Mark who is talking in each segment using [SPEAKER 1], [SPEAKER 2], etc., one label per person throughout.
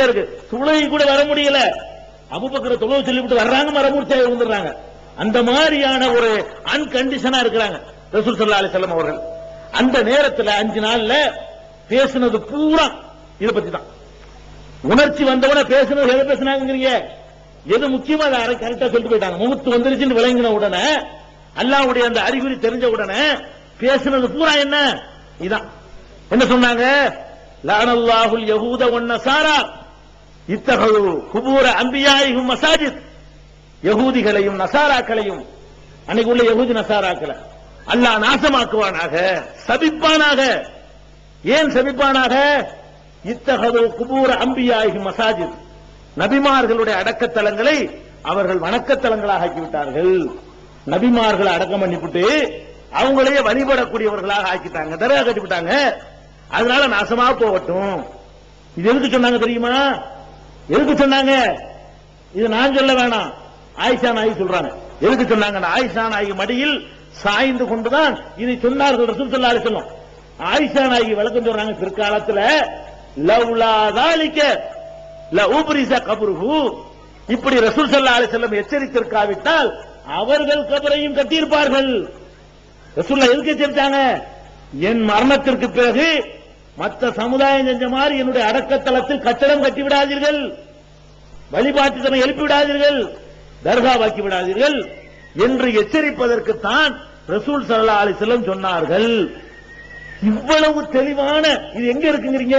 [SPEAKER 1] கணக்கா இருக்கு. துளை கூட வர முடியல. அபுபக்கர தொழுவை சொல்லிவிட்டு வர்றாங்க மரமூர்த்தியாக இருந்துடுறாங்க அந்த மாதிரியான ஒரு அன்கண்டிஷனா இருக்கிறாங்க. ரசூல் சல்லா அலிசல்லம் அவர்கள். அந்த நேரத்தில் அஞ்சு நாள்ல பேசினது பூரா இதை பத்தி தான் உணர்ச்சி வந்தவன பேசினது எதை பேசினாங்கிறீங்க எது முக்கியமா? அதை கரெக்டா சொல்லிட்டு போயிட்டாங்க. முகத்து வந்துருச்சுன்னு விளங்கின உடனே அல்லாவுடைய அந்த அறிகுறி தெரிஞ்ச உடனே பேசினது பூரா என்ன? இதான். என்ன சொன்னாங்க? லானல்லாஹுல் யகூத ஒன்ன சாரா இத்தகைய குபூர அம்பியாயும் மசாஜித் யகூதிகளையும் நசாராக்களையும் அன்னைக்கு உள்ள யகூதி நசாராக்களை அல்லாஹ் நாசமாக்குவானாக சபிப்பானாக. ஏன் சபிப்பானாக? இத்தகது குபூர அம்பியாயும் மசாஜித் நபிமார்களுடைய அடக்கத்தலங்களை அவர்கள் வணக்கத்தலங்களாக ஆக்கிவிட்டார்கள் நபிமார்களை அடக்கம் பண்ணிவிட்டு அவங்களையே வழிபடக்கூடியவர்களாக ஆக்கிட்டாங்க தர்கா கட்டிவிட்டாங்க. அதனால நாசமா போகட்டும். இது எதுக்கு சொன்னாங்க தெரியுமா? எதுக்கு சொன்னாங்க? இது நான் சொல்ல வேணாம். ஆயிஷா நாயி சொல்றாங்க. எதுக்கு சொன்னாங்க ஆயிஷா நாயகி மடியில் சாய்ந்து கொண்டுதான் இதை சொன்னார்கள் ரசூல் சொல்லா சொல்லும் ஆயிஷா நாயகி விளக்கம் சொல்றாங்க பிற்காலத்துல லவ்லாதாலிக்க தாலிக்க ல இப்படி ரசூல் சல்லா அலைஹி வஸல்லம் எச்சரித்திருக்காவிட்டால் அவர்கள் கபரையும் கட்டியிருப்பார்கள். ரசூல்லா எதுக்கு எச்சரித்தாங்க என் மரணத்திற்கு பிறகு மற்ற சமுதாயம் செஞ்ச மாதிரி என்னுடைய அடக்கத்தலத்தில் கட்டடம் கட்டி விடாதீர்கள். எழுப்பிவிடாதீர்கள் எழுப்பி விடாதீர்கள். தர்காவாக்கி விடாதீர்கள். என்று எச்சரிப்பதற்குத்தான் ரசூல் சல்லா அலிசல்லம் சொன்னார்கள். இவ்வளவு தெளிவான இது எங்க இருக்குங்கிறீங்க?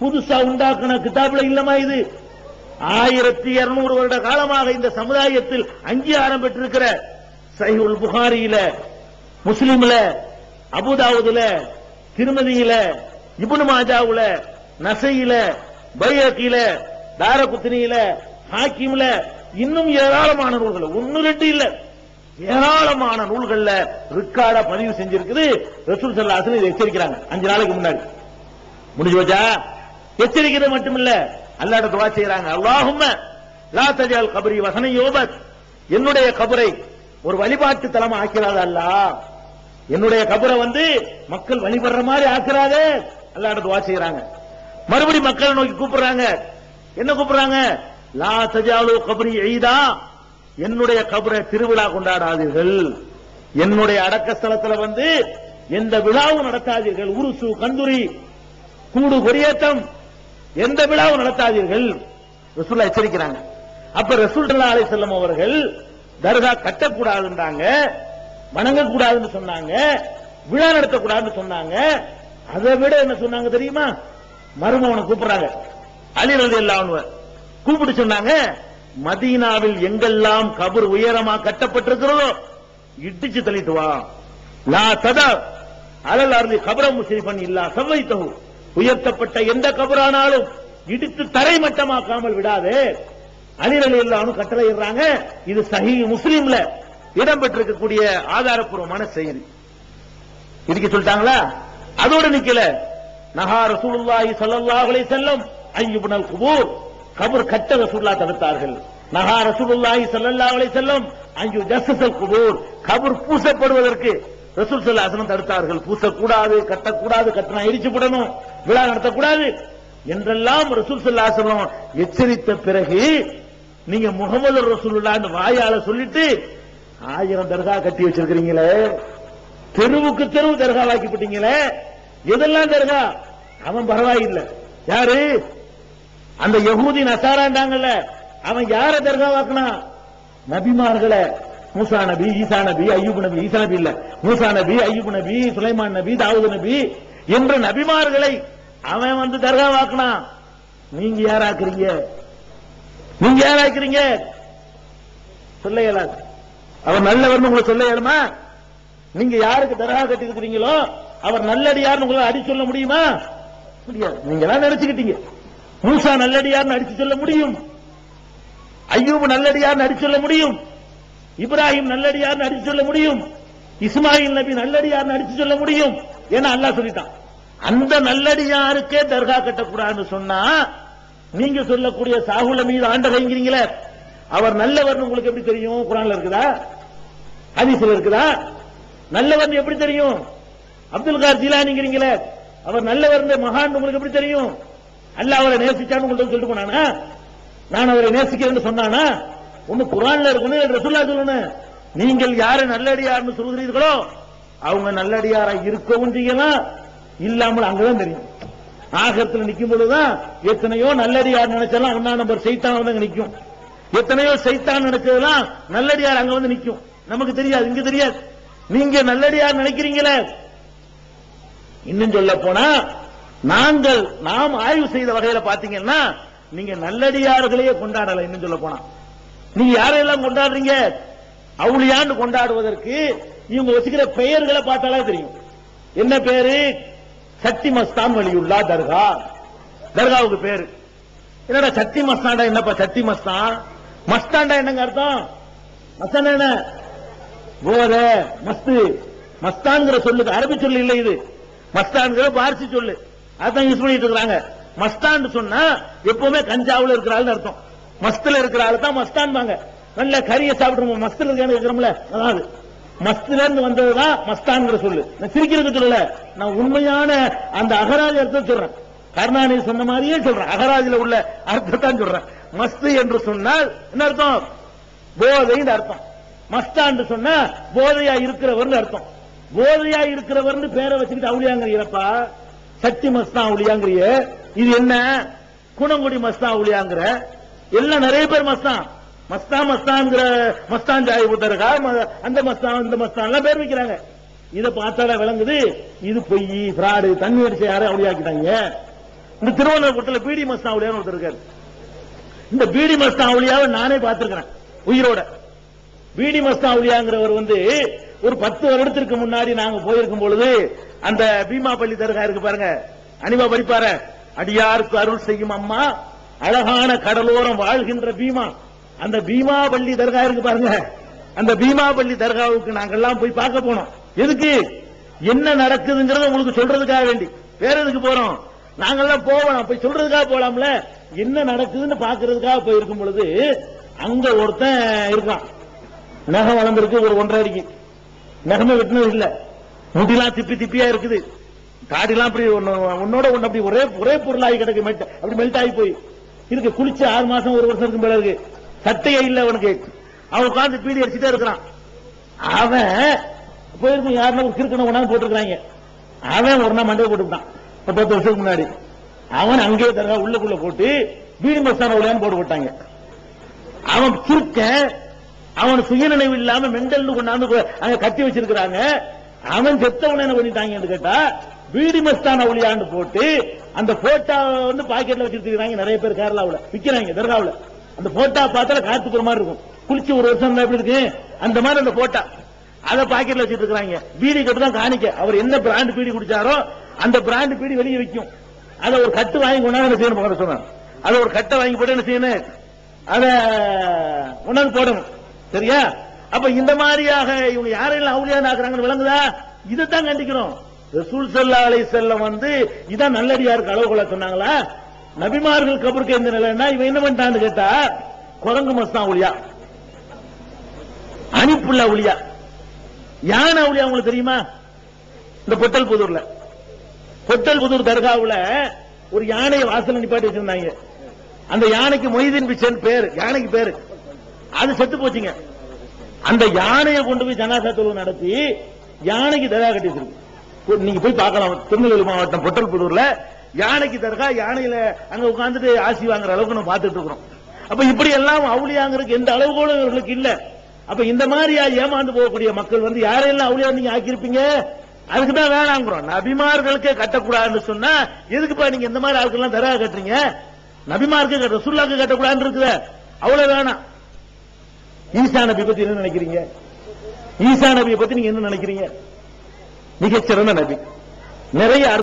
[SPEAKER 1] புதுசா உண்டாக்குன கிதாபில் இல்லமா இது? ஆயிரத்தி இருநூறு வருட காலமாக இந்த சமுதாயத்தில் அங்கீகாரம் பெற்றிருக்கிற சைஹுல் புகாரியில முஸ்லிம்ல அபுதாவுதுல திருமதியில இப்னு மாஜாவுல நசையில பையக்கில தாரகுத்தினியில ஹாக்கிம்ல இன்னும் ஏராளமான நூல்கள். ஒன்னு ரெண்டு இல்ல. ஏராளமான நூல்கள்ல ரிக்கார்ட பதிவு செஞ்சிருக்குது. ரசூல் சல்லாசன் இதை எச்சரிக்கிறாங்க. அஞ்சு நாளைக்கு முன்னாடி. முடிஞ்சு வச்சா எச்சரிக்கிறது மட்டுமில்ல. அல்லாட்ட துவா செய்யறாங்க அல்லாஹும் லா தஜால் கபரி வசன யோபத் என்னுடைய கபரை ஒரு வழிபாட்டு தலமா ஆக்கிறாத அல்லாஹ். என்னுடைய கபரை வந்து மக்கள் வழிபடுற மாதிரி ஆக்கிறாதே. அல்லாட துவா செய்யறாங்க மறுபடி மக்களை நோக்கி கூப்பிடுறாங்க. என்ன கூப்பிடுறாங்க? லா சஜாலு கபரி எய்தா என்னுடைய கபரை திருவிழா கொண்டாடாதீர்கள். என்னுடைய அடக்க ஸ்தலத்துல வந்து எந்த விழாவும் நடத்தாதீர்கள். உருசு கந்துரி கூடு கொடியேற்றம் எந்த விழாவும் நடத்தாதீர்கள். ரசூல்லா எச்சரிக்கிறாங்க. அப்ப ரசூல்லா அலை செல்லம் அவர்கள் தர்கா கட்டக்கூடாதுன்றாங்க வணங்கக்கூடாதுன்னு சொன்னாங்க விழா நடத்தக்கூடாதுன்னு சொன்னாங்க அதை விட என்ன சொன்னாங்க தெரியுமா? மருமவனை கூப்பிடுறாங்க. அலி ரதி கூப்பிட்டு சொன்னாங்க மதீனாவில் எங்கெல்லாம் கபர் உயரமா கட்டப்பட்டிருக்கிறதோ இடிச்சு தள்ளிட்டு வா. லா ததா. அலல் அருளி கபர முஸ்லிஃபன் இல்லா சவ்வைத்தகு உயர்த்தப்பட்ட எந்த கபரானாலும் இடித்து தரைமட்டமாக்காமல் விடாதே. அலிரலி இல்லாமல் கட்டளையிடுறாங்க இது சஹி முஸ்லீம்ல இடம்பெற்றிருக்கக்கூடிய ஆதாரப்பூர்வமான செய்தி. இதுக்கு சொல்லிட்டாங்களா? அதோட நிக்கல. நகா ரசூலுல்லாஹி ஸல்லல்லாஹு அலைஹி வஸல்லம் ஐயுப்னல் குபூர். கபர் கட்ட ரசூலுல்லாஹ் தடுத்தார்கள் நகா ரசூலுல்லாஹி ஸல்லல்லாஹு அலைஹி வஸல்லம் ஐயு ஜஸ்ஸல் குபூர். கபர் பூசப்படுவதற்கு ரசூல் ஸல்லல்லாஹு அலைஹி தடுத்தார்கள். பூசக்கூடாது கட்டக்கூடாது கட்டணம் எரிச்சு விடணும் விழா நடத்தக்கூடாது என்றெல்லாம் ரசூல் ஸல்லல்லாஹு அலைஹி எச்சரித்த பிறகு நீங்க முகமது ரசூலுல்லாஹ்னு வாயால சொல்லிட்டு ஆயிரம் தர்கா கட்டி வச்சிருக்கிறீங்களே. தெருவுக்கு தெருவு தர்காவாக்கி போட்டீங்களே எதெல்லாம் தர்கா அவன் பரவாயில்லை. யாரு? அந்த யகூதி நசாராண்டாங்கல்ல அவன் யார தர்கா வாக்குனா? நபிமார்களை. மூசா நபி ஈசா நபி ஐயூப் நபி ஈசா நபி இல்ல. மூசா நபி ஐயூப் நபி சுலைமான் நபி தாவூது நபி என்ற நபிமார்களை அவன் வந்து தர்கா வாக்குனா? நீங்க யாராக்குறீங்க? நீங்க யாராக்குறீங்க? சொல்ல இயலாது. அவர் நல்லவர்னு உங்களை சொல்ல இயலுமா? நீங்க யாருக்கு தர்கா கட்டி இருக்கிறீங்களோ அவர் நல்லடியார்னு உங்களை அடி சொல்ல முடியுமா? முடியாது. நீங்க எல்லாம் நினைச்சுக்கிட்டீங்க. மூசா நல்லடியார்னு அடிச்சு சொல்ல முடியும். ஐயூப் நல்லடியார்னு அடிச்சு சொல்ல முடியும். இப்ராஹிம் நல்லடியார்னு அடிச்சு சொல்ல முடியும். இஸ்மாயில் நபி நல்லடியார்னு அடிச்சு சொல்ல முடியும். ஏன்னா அல்லாஹ் சொல்லிட்டான். அந்த நல்லடியாருக்கே தர்கா கட்டக்கூடாதுன்னு சொன்னா நீங்க சொல்லக்கூடிய சாகுல மீது ஆண்டவைங்கிறீங்களே அவர் நல்லவர்னு உங்களுக்கு எப்படி தெரியும்? குரான்ல இருக்குதா? ஹதீஸ்ல இருக்குதா? நல்லவர்னு எப்படி தெரியும்? அப்துல் கார் ஜிலானிங்கிறீங்களே. அவர் நல்லவர் மகான் உங்களுக்கு எப்படி தெரியும்? அல்ல அவரை நேசிச்சான்னு உங்கள்ட்ட சொல்லிட்டு போனானா? நான் அவரை நேசிக்கிறேன்னு சொன்னானா? ஒண்ணு குரான்ல இருக்கணும் ரசுல்லா சொல்லணும். நீங்கள் யாரு நல்லடியார்னு சொல்கிறீர்களோ அவங்க நல்லடியாரா இருக்கவும் செய்யலாம். இல்லாமல் அங்கதான் தெரியும். ஆகத்துல நிற்கும் பொழுதுதான் எத்தனையோ நல்லடியார் நினைச்சாலும் ஒன்னா நம்பர் செய்தான் வந்து அங்க எத்தனையோ செய்தான் நினைச்சதெல்லாம் நல்லடியார் அங்க வந்து நிற்கும் நமக்கு தெரியாது இங்க தெரியாது. நீங்க நல்லடியார் நினைக்கிறீங்களே? இன்னும் சொல்ல போனா நாங்கள் நாம் ஆய்வு செய்த வகையில பாத்தீங்கன்னா நீங்க நல்லடியார்களையே கொண்டாடல இன்னும் சொல்ல போனா. நீங்க யாரையெல்லாம் கொண்டாடுறீங்க? அவுளியாண்டு கொண்டாடுவதற்கு இவங்க வச்சுக்கிற பெயர்களை பார்த்தாலே தெரியும். என்ன பேரு? சக்தி மஸ்தான் வழியுள்ளா தர்கா. தர்காவுக்கு பேரு. என்னடா சக்தி மஸ்தாண்டா என்னப்பா சக்தி மஸ்தான் மஸ்தாண்டா என்னங்க அர்த்தம்? மஸ்தான் என்ன? போத. மஸ்து. மஸ்தான்ங்கிற சொல்லுக்கு அரபி சொல்லு இல்லை இது. மஸ்தான்கிற பார்சி சொல்லு. அதான் யூஸ் பண்ணிட்டு இருக்கிறாங்க. மஸ்தான் சொன்னா எப்பவுமே கஞ்சாவில் இருக்கிற ஆள்னு அர்த்தம். மஸ்துல இருக்கிற ஆளு தான் மஸ்தான் வாங்க நல்ல கறியை சாப்பிடுறோம் மஸ்துல இருக்கிறோம்ல அதாவது மஸ்துல இருந்து வந்ததுதான் மஸ்தான்ங்கிற சொல்லு. நான் சிரிக்கிறது சொல்லல. நான் உண்மையான அந்த அகராஜ் அர்த்தம் சொல்றேன். கருணாநிதி சொன்ன மாதிரியே சொல்றேன். அகராஜில உள்ள அர்த்தத்தான் சொல்றேன். மஸ்து என்று சொன்னால் என்ன அர்த்தம்? போதைன்னு அர்த்தம். மஸ்தான் சொன்னா போதையா இருக்கிறவர்னு அர்த்தம். போதையா இருக்கிறவர்னு பேரை வச்சுக்கிட்டு அவுளியாங்கிறீரப்பா சக்தி மஸ்தான் அவுளியாங்கிறிய இது என்ன? குணங்குடி மஸ்தான் அவுளியாங்கிற. எல்லாம் நிறைய பேர் மஸ்தான் மஸ்தா மஸ்தான்ங்கிற மஸ்தான் ஜாய் புத்தருக்கா அந்த மஸ்தான் இந்த மஸ்தான் எல்லாம் பேர் வைக்கிறாங்க. இதை பார்த்தால விளங்குது. இது பொய் பிராடு தண்ணி அடிச்ச யாரும் அவுளியாக்கிட்டாங்க? இந்த திருவண்ணாமலத்துல பீடி மஸ்தான் அவுளியான்னு ஒருத்தர் இருக்காரு. இந்த பீடி மஸ்தான் அவுளியாவை நானே பார்த்திருக்கிறேன் உயிரோட. பீடி மஸ்தான் அவுளியாங்கிறவர் வந்து ஒரு பத்து வருடத்திற்கு முன்னாடி நாங்க போயிருக்கும் பொழுது அந்த பீமா பள்ளி தர்கா இருக்கு பாருங்க. அனிமா படிப்பாரு அடியாருக்கு அருள் செய்யும் அம்மா அழகான கடலோரம் வாழ்கின்ற பீமா. அந்த பீமா பள்ளி தர்கா இருக்கு பாருங்க. அந்த பீமா பள்ளி தர்காவுக்கு நாங்கெல்லாம் போய் பார்க்க போனோம். எதுக்கு? என்ன நடக்குதுங்கிறத உங்களுக்கு சொல்றதுக்காக வேண்டி. வேற எதுக்கு போறோம்? நாங்கெல்லாம் போவோம். போய் சொல்றதுக்காக போலாம்ல. என்ன நடக்குதுன்னு பாக்குறதுக்காக போயிருக்கும் பொழுது அங்க ஒருத்தன் இருக்கான். நகம் வளர்ந்துருக்கு ஒரு ஒன்றரை அடிக்கு. நகமே வெட்டினது இல்ல. முடிலாம் திப்பி திப்பியா இருக்குது. தாடிலாம் அப்படி ஒன்னு- உன்னோட ஒண்ணு அப்படி ஒரே ஒரே பொருளாகி கிடக்கு மெல்ட் அப்படி மெல்ட் ஆகி போய். இருக்கு குளிச்சு ஆறு மாசம் ஒரு வருஷம் இருக்கும் பிறகு சட்டையே இல்ல அவனுக்கு. அவன் உட்கார்ந்து பீடி அடிச்சுட்டே இருக்கிறான். அவன் போயிருக்கும் யாருன்னா ஒரு கிறுக்கனை கொண்டாந்து போட்டுருக்காங்க அவன் ஒரு நாள் மண்டை போட்டுட்டான் ஒரு பத்து வருஷத்துக்கு முன்னாடி. அவன் அங்கேயே தர உள்ளுக்குள்ள போட்டு வீடு மசான உடையான்னு போட்டு போட்டாங்க அவன் கிறுக்க அவன் சுயநினைவு இல்லாம மெண்டல் கொண்டாந்து அங்க கட்டி வச்சிருக்கிறாங்க. அவன் செத்தவன என்ன பண்ணிட்டாங்கன்னு கேட்டா பீடி மஸ்தான ஒளியாண்டு போட்டு அந்த போட்டோ வந்து பாக்கெட்ல வச்சிருக்காங்க நிறைய பேர் கேரளாவில். விற்கிறாங்க தர்காவில் அந்த போட்டோ பார்த்தால காத்துக்குற மாதிரி இருக்கும். குளிச்சு ஒரு வருஷம் எப்படி இருக்கு? அந்த மாதிரி அந்த போட்டா அதை பாக்கெட்ல வச்சிட்டு இருக்காங்க பீடி கட்டு தான் காணிக்க. அவர் என்ன பிராண்ட் பீடி குடிச்சாரோ அந்த பிராண்ட் பீடி வெளியே விற்கும் அதை ஒரு கட்டு வாங்கி கொண்டாந்து என்ன செய்யணும்? பக்கத்துல சொன்னான். ஒரு கட்டை வாங்கி போட்டு என்ன செய்யணும்? அதை உணவு போடணும். சரியா? அப்ப இந்த மாதிரியாக இவங்க யாரெல்லாம் அவுளியா ஆக்குறாங்கன்னு விளங்குதா? இதைத்தான் கண்டிக்கிறோம். ரசூல் சல்லா அலை செல்லம் வந்து இதான் நல்லடியாருக்கு அளவு சொன்னாங்களா? நபிமார்கள் கபருக்கு எந்த நிலைன்னா இவன் என்ன பண்ணிட்டான்னு கேட்டா குரங்கு மஸ்தான் ஒளியா அணிப்புள்ள ஒளியா யானை ஒளியா உங்களுக்கு தெரியுமா? இந்த பொட்டல் புதூர்ல. பொட்டல் புதூர் தர்காவுல ஒரு யானையை வாசல் நிப்பாட்டி வச்சிருந்தாங்க. அந்த யானைக்கு மொய்தீன் பிச்சன் பேரு யானைக்கு பேரு. அது செத்து போச்சுங்க. அந்த யானையை கொண்டு போய் ஜனாசா தொழுவு நடத்தி யானைக்கு தர்கா கட்டி வச்சிருக்கு நீங்க போய் பார்க்கலாம். திருநெல்வேலி மாவட்டம் பொட்டல்புதூர்ல யானைக்கு தர்கா யானையில அங்க உட்காந்துட்டு ஆசி வாங்குற அளவுக்கு நம்ம பார்த்துட்டு இருக்கிறோம். அப்ப இப்படி எல்லாம் அவுளியாங்கிறதுக்கு எந்த அளவுகோலும் இவர்களுக்கு இல்ல. அப்ப இந்த மாதிரியா ஏமாந்து போகக்கூடிய மக்கள் வந்து யாரையெல்லாம் அவுளியா நீங்க ஆக்கியிருப்பீங்க? அதுக்கு தான் வேணாங்கிறோம். நபிமார்களுக்கே கட்டக்கூடாதுன்னு சொன்னா எதுக்குப்பா நீங்க இந்த மாதிரி ஆளுக்கெல்லாம் எல்லாம் தரா கட்டுறீங்க? நபிமார்க்கு கட்ட சுல்லாக்கு கட்டக்கூடாதுன்னு இருக்குது. அவ்வளவு வேணாம். ஈசா நபி பத்தி என்ன நினைக்கிறீங்க? ஈசா நபியை பத்தி நீங்க என்ன நினைக்கிறீங்க? மிகச்சிறந்த நபி. நிறைய